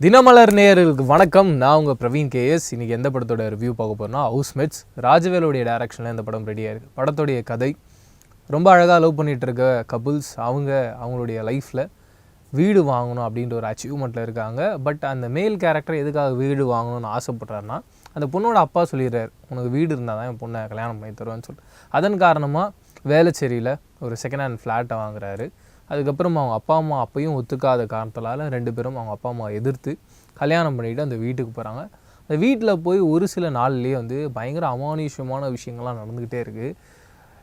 தினமலர் நேயர்களுக்கு வணக்கம். நான் உங்கள் பிரவீன் கேஎஸ் இன்றைக்கி எந்த படத்தோட ரிவ்யூ பார்க்க ஹவுஸ் ஹவுஸ்மேட்ஸ் ராஜவேலுடைய டேரக்ஷனில் இந்த படம் ரெடியாக இருக்குது படத்துடைய கதை ரொம்ப அழகாக லவ் பண்ணிகிட்ருக்க இருக்க கப்புள்ஸ் அவங்க அவங்களுடைய லைஃப்பில் வீடு வாங்கணும் அப்படின்ற ஒரு அச்சீவ்மெண்ட்டில் இருக்காங்க. பட் அந்த மேல் கேரக்டர் எதுக்காக வீடு வாங்கணும்னு ஆசைப்பட்றாருன்னா அந்த பொண்ணோட அப்பா சொல்லிடுறாரு உனக்கு வீடு இருந்தால் தான் என் பொண்ணை கல்யாணம் பண்ணி தருவேன்னு சொல்லிட்டு அதன் காரணமாக வேளச்சேரியில் ஒரு செகண்ட் ஹேண்ட் ஃப்ளாட்டை வாங்குறாரு. அதுக்கப்புறம் அவங்க அப்பா அம்மா அப்பையும் ஒத்துக்காத காரணத்தினால ரெண்டு பேரும் அவங்க அப்பா அம்மா எதிர்த்து கல்யாணம் பண்ணிட்டு அந்த வீட்டுக்கு போகிறாங்க அந்த வீட்டில் போய் ஒரு சில நாள்லேயே வந்து பயங்கர அமானுஷ்யமான விஷயங்கள்லாம் நடந்துக்கிட்டே இருக்குது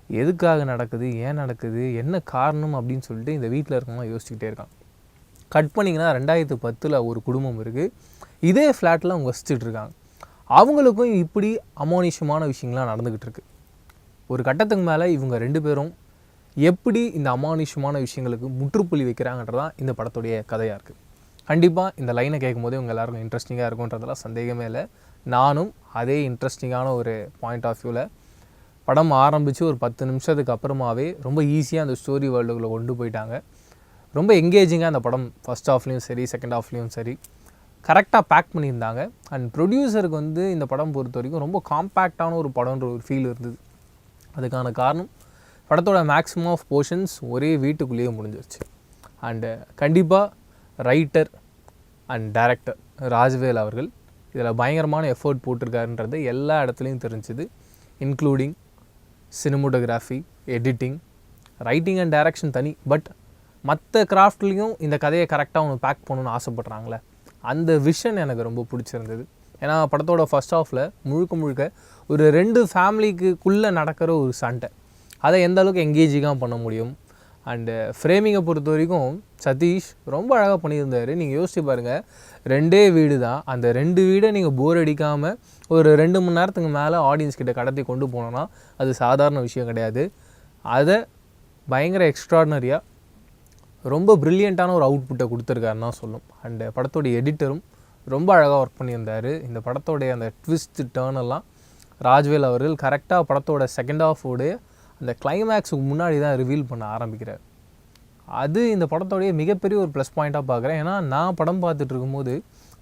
எதுக்காக நடக்குது? ஏன் நடக்குது? என்ன காரணம் அப்படின்னு சொல்லிட்டு இந்த வீட்டில் இருக்கவங்க யோசிச்சுக்கிட்டே இருக்காங்க. கட் பண்ணிங்கன்னா ரெண்டாயிரத்து பத்தில் ஒரு குடும்பம் இருக்குது இதே ஃப்ளாட்டில் அவங்க வசிச்சுட்ருக்காங்க அவங்களுக்கும் இப்படி அமானுஷ்யமான விஷயங்கள்லாம் நடந்துக்கிட்டு இருக்கு. ஒரு கட்டத்துக்கு மேலே இவங்க ரெண்டு பேரும் எப்படி இந்த அமானுஷ்யமான விஷயங்களுக்கு முற்றுப்புள்ளி வைக்கிறாங்கன்றதான் இந்த படத்துடைய கதையாக இருக்குது கண்டிப்பாக இந்த லைனை கேட்கும் போதே இவங்க எல்லாருக்கும் இன்ட்ரெஸ்டிங்காக இருக்குன்றதெல்லாம் சந்தேகமே இல்லை. நானும் அதே இன்ட்ரெஸ்டிங்கான ஒரு பாயிண்ட் ஆஃப் வியூவில் படம் ஆரம்பித்து ஒரு பத்து நிமிஷத்துக்கு அப்புறமாவே ரொம்ப ஈஸியாக அந்த ஸ்டோரி வேர்ல்டுக்குள்ளே கொண்டு போயிட்டாங்க. ரொம்ப எங்கேஜிங்காக அந்த படம் ஃபஸ்ட் ஆஃப்லேயும் சரி செகண்ட் ஆஃப்லேயும் சரி. கரெக்டாக பேக் பண்ணியிருந்தாங்க. அண்ட் ப்ரொடியூசருக்கு வந்து இந்த படம் பொறுத்த வரைக்கும் ரொம்ப காம்பேக்டான ஒரு படம்ன்ற ஒரு ஃபீல் இருந்தது. அதுக்கான காரணம் படத்தோட மேக்ஸிமம் ஆஃப் போர்ஷன்ஸ் ஒரே வீட்டுக்குள்ளேயே முடிஞ்சிருச்சு. அண்டு கண்டிப்பாக ரைட்டர் அண்ட் டைரக்டர் ராஜ்வேல் அவர்கள் இதில் பயங்கரமான எஃபோர்ட் போட்டிருக்காருன்றது எல்லா இடத்துலையும் தெரிஞ்சுது including cinematography editing writing and direction தனி. பட் மற்ற கிராஃப்ட்லேயும் இந்த கதையை கரெக்டாக அவங்க பேக் பண்ணணும்னு ஆசைப்பட்றாங்களே. அந்த விஷன் எனக்கு ரொம்ப பிடிச்சிருந்தது. ஏன்னா படத்தோட ஃபர்ஸ்ட் ஆஃபில் முழுக்க முழுக்க ஒரு ரெண்டு ஃபேமிலிக்குள்ளே நடக்கிற ஒரு சண்டை. அதை எந்த அளவுக்கு எங்கேஜிங்காக பண்ண முடியும்? அண்டு ஃப்ரேமிங்கை பொறுத்த வரைக்கும் சதீஷ் ரொம்ப அழகாக பண்ணியிருந்தார். நீங்கள் யோசிச்சு பாருங்கள் ரெண்டே வீடு தான் அந்த ரெண்டு வீடை நீங்கள் போர் அடிக்காமல் ஒரு ரெண்டு மணி நேரத்துக்கு மேலே ஆடியன்ஸ் கிட்ட கடத்தி கொண்டு போனோன்னா அது சாதாரண விஷயம் கிடையாது. அதை பயங்கர எக்ஸ்ட்ராடினரியாக ரொம்ப ப்ரில்லியண்ட்டான ஒரு அவுட்புட்டை கொடுத்துருக்காருன்னு தான் சொல்லும். அண்டு படத்தோடைய எடிட்டரும் ரொம்ப அழகாக ஒர்க் பண்ணியிருந்தார். இந்த படத்தோடைய அந்த ட்விஸ்ட் டேர்ன் எல்லாம் ராஜ்வேல் அவர்கள் கரெக்டாக படத்தோட செகண்ட் ஹாஃபோடைய அந்த கிளைமேக்ஸுக்கு முன்னாடி தான் ரிவீல் பண்ண ஆரம்பிக்கிறார். அது இந்த படத்தோடைய மிகப்பெரிய ஒரு ப்ளஸ் பாயிண்ட்டாக பார்க்குறேன். ஏன்னா நான் படம் பார்த்துட்டு இருக்கும்போது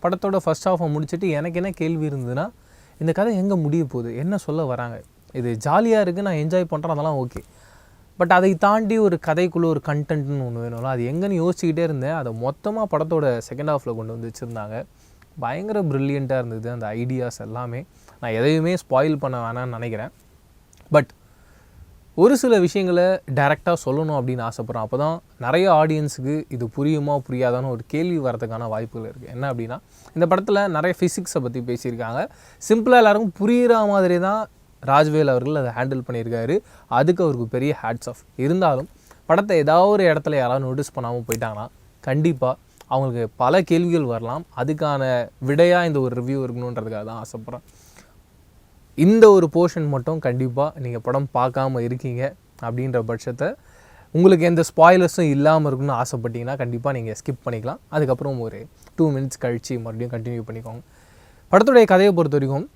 படத்தோட ஃபர்ஸ்ட் ஹாஃபை முடிச்சுட்டு எனக்கு என்ன கேள்வி இருந்ததுன்னா இந்த கதை எங்கே முடிய போகுது? என்ன சொல்ல வராங்க? இது ஜாலியாக இருக்குது நான் என்ஜாய் பண்ணுறேன் அதெல்லாம் ஓகே பட் அதை தாண்டி ஒரு கதைக்குள்ளே ஒரு கண்டென்ட்னு ஒன்று வேணும்ல அது எங்கேன்னு யோசிச்சுக்கிட்டே இருந்தேன். அதை மொத்தமாக படத்தோட செகண்ட் ஹாஃபில் கொண்டு வந்து வச்சுருந்தாங்க. பயங்கர ப்ரில்லியண்ட்டாக இருந்தது அந்த ஐடியாஸ் எல்லாமே. நான் எதையுமே ஸ்பாயில் பண்ண வேணாம்னு நினைக்கிறேன். பட் ஒரு சில விஷயங்களை டைரெக்டாக சொல்லணும் அப்படின்னு ஆசைப்பட்றேன் அப்போ தான் நிறைய ஆடியன்ஸுக்கு இது புரியுமா புரியாதான்னு ஒரு கேள்வி வரதுக்கான வாய்ப்புகள் இருக்குது என்ன அப்படின்னா இந்த படத்தில் நிறைய ஃபிசிக்ஸை பற்றி பேசியிருக்காங்க. சிம்பிளாக எல்லாருக்கும் புரிகிற மாதிரி தான் ராஜ்வேல் அவர்கள் அதை ஹேண்டில் பண்ணியிருக்காரு. அதுக்கு அவருக்கு பெரிய ஹேட்ஸ் ஆஃப் இருந்தாலும் படத்தை ஏதாவது ஒரு இடத்துல யாராவது நோட்டீஸ் பண்ணாமல் போயிட்டாங்கன்னா கண்டிப்பாக அவங்களுக்கு பல கேள்விகள் வரலாம். அதுக்கான விடையாக இந்த ஒரு ரிவ்யூ இருக்கணுன்றதுக்காக தான் ஆசைப்பட்றேன் இந்த ஒரு போர்ஷன் மட்டும் கண்டிப்பாக நீங்கள் படம் பார்க்காம இருக்கீங்க அப்படின்ற பட்சத்தை உங்களுக்கு எந்த ஸ்பாய்லர்ஸும் இல்லாமல் இருக்குன்னு ஆசைப்பட்டீங்கன்னா கண்டிப்பாக நீங்கள் ஸ்கிப் பண்ணிக்கலாம். அதுக்கப்புறம் ஒரு டூ மினிட்ஸ் கழித்து மறுபடியும் கண்டினியூ பண்ணிக்கோங்க. படத்துடைய கதையை பொறுத்த வரைக்கும்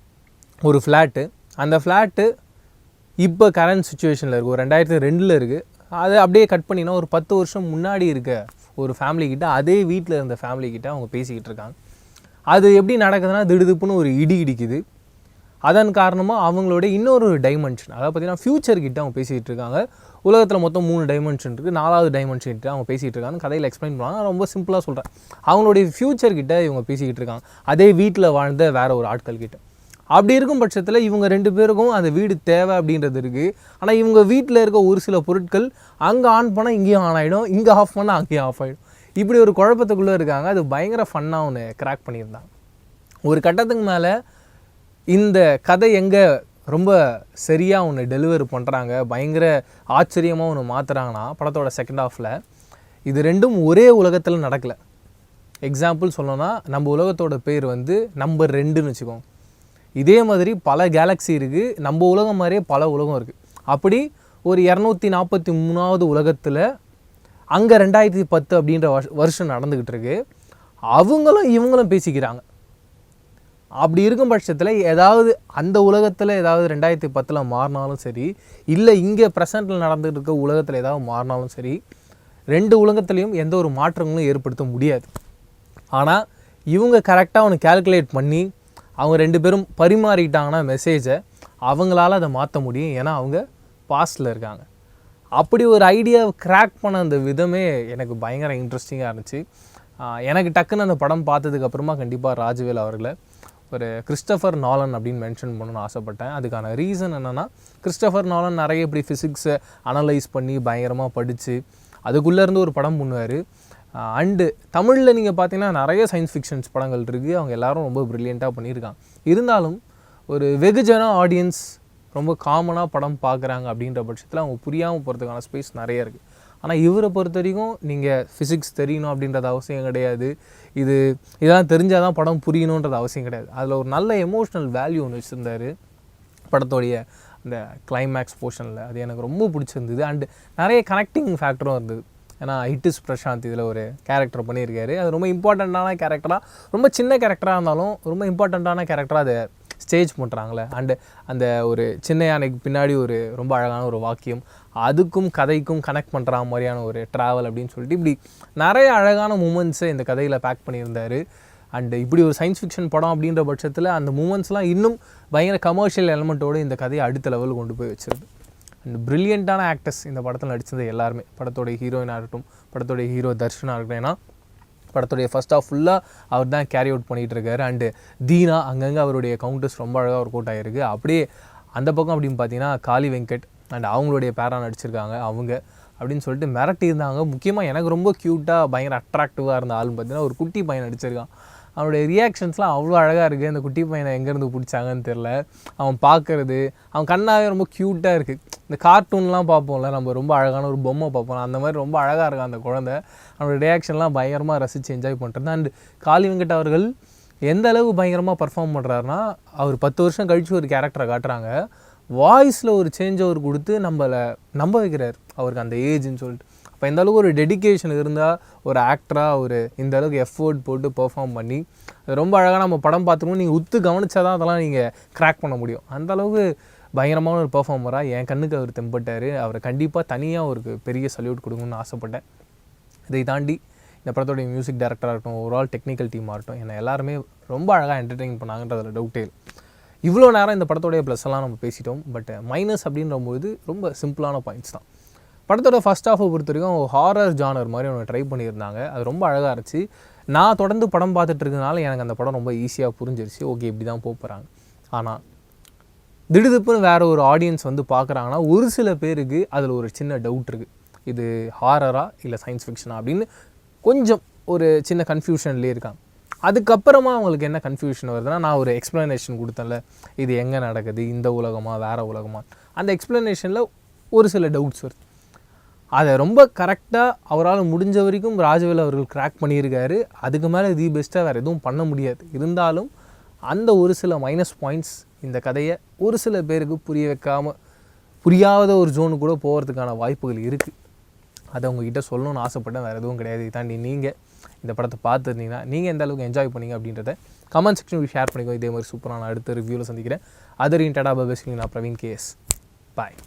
ஒரு ஃப்ளாட்டு அந்த ஃப்ளாட்டு இப்போ கரண்ட் சுச்சுவேஷனில் இருக்குது ஒரு ரெண்டாயிரத்தி ரெண்டில் இருக்குது அதை அப்படியே கட் பண்ணினா ஒரு பத்து வருஷம் முன்னாடி இருக்க ஒரு ஃபேமிலிக்கிட்ட அதே வீட்டில் இருந்த ஃபேமிலிக்கிட்ட அவங்க பேசிக்கிட்டு இருக்காங்க. அது எப்படி நடக்குதுன்னா திடுதுப்புன்னு ஒரு இடி இடிக்குது. அதன் காரணமாக அவங்களோட இன்னொரு டைமென்ஷன் அதாவது பார்த்தீங்கன்னா ஃப்யூச்சர் கிட்ட அவங்க பேசிகிட்டு இருக்காங்க. உலகத்தில் மொத்தம் மூணு டைமென்ஷன் இருக்குது நாலாவது டைமென்ஷன் கிட்ட அவங்க பேசிகிட்டு இருக்காங்க. கதையில் எக்ஸ்பிளைன் பண்ணுவாங்க. நான் ரொம்ப சிம்பிளாக சொல்கிறேன் அவங்களுடைய ஃப்யூச்சர் கிட்ட இவங்க பேசிக்கிட்டு இருக்காங்க. அதே வீட்டில் வாழ்ந்த வேறு ஒரு ஆட்கள் கிட்ட. அப்படி இருக்கும் பட்சத்தில் இவங்க ரெண்டு பேருக்கும் அந்த வீடு தேவை அப்படின்றது இருக்குது ஆனால் இவங்க வீட்டில் இருக்க ஒரு சில பொருட்கள் அங்கே ஆன் பண்ணால் இங்கேயும் ஆன் ஆகிடும் இங்கே ஆஃப் பண்ணால் அங்கேயும் ஆஃப் ஆகிடும் இப்படி ஒரு குழப்பத்துக்குள்ளே இருக்காங்க. அது பயங்கர ஃபன்னாக ஒன்று கிராக் பண்ணியிருந்தாங்க. ஒரு கட்டத்துக்கு மேலே இந்த கதை எங்கே ரொம்ப சரியாக ஒன்று டெலிவர் பண்ணுறாங்க பயங்கர ஆச்சரியமாக ஒன்று மாற்றுறாங்கன்னா படத்தோட செகண்ட் ஹாஃபில் இது ரெண்டும் ஒரே உலகத்தில் நடக்கலை. எக்ஸாம்பிள் சொல்லணும்னா நம்ம உலகத்தோட பேர் வந்து நம்பர் ரெண்டுன்னு வச்சுக்கோங்க. இதே மாதிரி பல கேலக்ஸி இருக்குது நம்ம உலகம் மாதிரியே பல உலகம் இருக்குது அப்படி ஒரு இரநூத்தி நாற்பத்தி மூணாவது உலகத்தில் அங்கே ரெண்டாயிரத்தி பத்து அப்படின்ற வருஷம் நடந்துக்கிட்டு இருக்கு. அவங்களும் இவங்களும் பேசிக்கிறாங்க. அப்படி இருக்கும் பட்சத்தில் ஏதாவது அந்த உலகத்தில் ஏதாவது ரெண்டாயிரத்தி பத்தில் மாறினாலும் சரி இல்லை இங்கே ப்ரெசண்ட்டில் நடந்துகிட்டு இருக்க உலகத்தில் ஏதாவது மாறினாலும் சரி ரெண்டு உலகத்துலேயும் எந்த ஒரு மாற்றங்களும் ஏற்படுத்த முடியாது. ஆனால் இவங்க கரெக்டாக அவனை கால்குலேட் பண்ணி அவங்க ரெண்டு பேரும் பரிமாறிட்டாங்கன்னா மெசேஜை அவங்களால அதை மாற்ற முடியும். ஏன்னா அவங்க பாஸ்டில் இருக்காங்க. அப்படி ஒரு ஐடியாவை கிராக் பண்ண அந்த விதமே எனக்கு பயங்கர இன்ட்ரெஸ்டிங்காக இருந்துச்சு. எனக்கு டக்குன்னு அந்த படம் பார்த்ததுக்கப்புறமா கண்டிப்பாக ராஜவேல் அவர்களை ஒரு கிறிஸ்டபர் நாலன் அப்படின்னு மென்ஷன் பண்ணணும்னு ஆசைப்பட்டேன். அதுக்கான ரீசன் என்னென்னா கிறிஸ்டபர் நாலன் நிறைய இப்படி ஃபிசிக்ஸை அனலைஸ் பண்ணி பயங்கரமாக படித்து அதுக்குள்ளேருந்து ஒரு படம் பண்ணுவார். அண்டு தமிழில் நீங்கள் பார்த்தீங்கன்னா நிறைய சயின்ஸ் ஃபிக்ஷன்ஸ் படங்கள் இருக்குது அவங்க எல்லாரும் ரொம்ப ப்ரில்லியண்ட்டாக பண்ணியிருக்காங்க. இருந்தாலும் ஒரு வெகுஜன ஆடியன்ஸ் ரொம்ப காமனாக படம் பார்க்குறாங்க அப்படின்ற பட்சத்தில் அவங்க புரியாமல் போகிறதுக்கான ஸ்பேஸ் நிறைய இருக்குது ஆனால் இவரை பொறுத்த வரைக்கும் நீங்கள் ஃபிசிக்ஸ் தெரியணும் அப்படின்றது அவசியம் கிடையாது. இது இதெல்லாம் தெரிஞ்சால் தான் படம் புரியணுன்றது அவசியம் கிடையாது. அதில் ஒரு நல்ல எமோஷ்னல் வேல்யூ ஒன்று வச்சுருந்தாரு படத்தோடைய அந்த கிளைமேக்ஸ் போர்ஷனில் அது எனக்கு ரொம்ப பிடிச்சிருந்தது. அண்டு நிறைய கனெக்டிங் ஃபேக்டரும் இருந்தது. ஏன்னா ஹிட்டிஸ் பிரசாந்த் இதில் ஒரு கேரக்டர் பண்ணியிருக்காரு. அது ரொம்ப இம்பார்ட்டண்ட்டான கேரக்டராக ரொம்ப சின்ன கேரக்டராக இருந்தாலும் ரொம்ப இம்பார்ட்டண்ட்டான கேரக்டராக அது ஸ்டேஜ் பண்ணுறாங்களே அண்டு அந்த ஒரு சின்ன யானைக்கு பின்னாடி ஒரு ரொம்ப அழகான ஒரு வாக்கியம் அதுக்கும் கதைக்கும் கனெக்ட் பண்ணுற மாதிரியான ஒரு ட்ராவல் அப்படின்னு சொல்லிட்டு இப்படி நிறைய அழகான மூமெண்ட்ஸை இந்த கதையில் பேக் பண்ணியிருந்தார். அண்டு இப்படி ஒரு சயின்ஸ் ஃபிக்ஷன் படம் அப்படின்ற பட்சத்தில் அந்த மூமெண்ட்ஸ்லாம் இன்னும் பயங்கர கமர்ஷியல் எலமெண்ட்டோடு இந்த கதையை அடுத்த லெவலுக்கு கொண்டு போய் வச்சிருது. அண்ட் பிரில்லியண்ட்டான ஆக்டர்ஸ் இந்த படத்தில் நடித்தது எல்லாருமே. படத்தோடைய ஹீரோயினாக இருக்கட்டும் படத்தோடைய ஹீரோ தர்ஷனாக இருக்கட்டும் ஏன்னா படத்துடைய ஃபஸ்ட் ஆஃப் ஃபுல்லாக அவர் தான் கேரி அவுட் பண்ணிகிட்டு இருக்காரு. அண்டு தீனா அங்கங்கே அவருடைய கவுண்டர்ஸ் ரொம்ப அழகாக ஒர்க் அவுட் ஆகிருக்கு அப்படியே அந்த பக்கம் அப்படின்னு பார்த்தீங்கன்னா காளி வெங்கட் அண்ட் அவங்களுடைய பேரா நடிச்சிருக்காங்க அவங்க அப்படின்னு சொல்லிட்டு மிரட்டி இருந்தாங்க. முக்கியமாக எனக்கு ரொம்ப க்யூட்டாக பயங்கர அட்ராக்டிவாக இருந்த ஆள்னு பார்த்தீங்கன்னா ஒரு குட்டி பையன் நடிச்சிருக்கான். அவனுடைய ரியாக்ஷன்ஸ்லாம் அவ்வளோ அழகாக இருக்குது அந்த குட்டி பையனை எங்கேருந்து பிடிச்சாங்கன்னு தெரில அவன் பார்க்கறது அவன் கண்ணாவே ரொம்ப க்யூட்டாக இருக்குது இந்த கார்ட்டூன்லாம் பார்ப்போம்ல நம்ம ரொம்ப அழகான ஒரு பொம்மை பார்ப்போம் அந்த மாதிரி ரொம்ப அழகாக இருக்கும் அந்த குழந்தை. அவனோட ரியாக்ஷன்லாம் பயங்கரமாக ரசித்து என்ஜாய் பண்ணுறது அண்ட் காளி வெங்கட் அவர்கள் எந்த அளவு பயங்கரமாக பர்ஃபார்ம் பண்ணுறாருனா அவர் பத்து வருஷம் கழித்து ஒரு கேரக்டரை காட்டுறாங்க. வாய்ஸில் ஒரு சேஞ்ச் அவர் கொடுத்து நம்மளை நம்ப வைக்கிறார். அவருக்கு அந்த ஏஜ்னு சொல்லிட்டு. அப்போ இந்த அளவுக்கு ஒரு டெடிகேஷன் இருந்தால் ஒரு ஆக்டராக ஒரு இந்த அளவுக்கு எஃபோர்ட் போட்டு பெர்ஃபார்ம் பண்ணி அது ரொம்ப அழகாக நம்ம படம் பார்த்துக்கணும் நீங்கள் உத்து கவனித்தா தான் அதெல்லாம் நீங்கள் க்ராக் பண்ண முடியும். அந்த அளவுக்கு பயங்கரமான ஒரு பெர்ஃபார்மராக என் கண்ணுக்கு அவர் தெம்பட்டார். அவரை கண்டிப்பாக தனியாக ஒரு பெரிய சல்யூட் கொடுங்கன்னு ஆசைப்பட்டேன். இதை தாண்டி இந்த படத்தோடைய மியூசிக் டைரக்டராக இருக்கட்டும் ஓவரால் டெக்னிக்கல் டீமாக இருக்கட்டும் என்னை எல்லாருமே ரொம்ப அழகாக என்டர்டெயின் பண்ணாங்கன்றதில் டவுட்டே இல்லை. இவ்வளோ நேரம் இந்த படத்தோடைய ப்ளஸ் எல்லாம் நம்ம பேசிட்டோம். பட் மைனஸ் அப்படின்றபோது ரொம்ப சிம்பிளான பாயிண்ட்ஸ் தான். படத்தோட ஃபஸ்ட் ஹாஃபை பொறுத்த வரைக்கும் ஹாரர் ஜானர் மாதிரி ஒன்று ட்ரை பண்ணியிருந்தாங்க. அது ரொம்ப அழகாக இருந்துச்சு. நான் தொடர்ந்து படம் பார்த்துட்டு இருக்கனால எனக்கு அந்த படம் ரொம்ப ஈஸியாக புரிஞ்சிருச்சு. ஓகே இப்படி தான் போக போகிறாங்க ஆனால் திடுதிப்புன்னு வேறு ஒரு ஆடியன்ஸ் வந்து பார்க்குறாங்கன்னா ஒரு சில பேருக்கு அதில் ஒரு சின்ன டவுட் இருக்குது இது ஹாரரா இல்லை சயின்ஸ் ஃபிக்ஷனா அப்படின்னு கொஞ்சம் ஒரு சின்ன கன்ஃபியூஷன்லேயே இருக்காங்க. அதுக்கப்புறமா அவங்களுக்கு என்ன கன்ஃபியூஷன் வருதுன்னா நான் ஒரு எக்ஸ்ப்ளனேஷன் கொடுத்தேன்ல. இது எங்கே நடக்குது? இந்த உலகமாக வேறு உலகமா? அந்த எக்ஸ்ப்ளனேஷனில் ஒரு சில டவுட்ஸ் வருது. அதை ரொம்ப கரெக்டாக அவரால் முடிஞ்ச வரைக்கும் ராஜவேல் அவர்கள் கிராக் பண்ணியிருக்காரு. அதுக்கு மேலே தி பெஸ்ட்டாக வேறு எதுவும் பண்ண முடியாது. இருந்தாலும் அந்த ஒரு சில மைனஸ் பாயிண்ட்ஸ் இந்த கதையை ஒரு சில பேருக்கு புரிய வைக்காமல் புரியாத ஒரு ஜோனு கூட போகிறதுக்கான வாய்ப்புகள் இருக்குது அதை உங்ககிட்ட சொல்லணும்னு ஆசைப்பட்டேன் வேறு எதுவும் கிடையாது. தாண்டி நீங்கள் இந்த படத்தை பார்த்துருந்தீங்கன்னா நீங்கள் எந்த அளவுக்கு என்ஜாய் பண்ணீங்க அப்படின்றத கமெண்ட் செக்ஷன் ஷேர் பண்ணிக்கோ. இதே மாதிரி சூப்பராக நான் அடுத்த ரிவ்யூவில் சந்திக்கிறேன். அதர் இன்டடா பபஸ்லிங் நான் பிரவீன் கேஎஸ் பாய்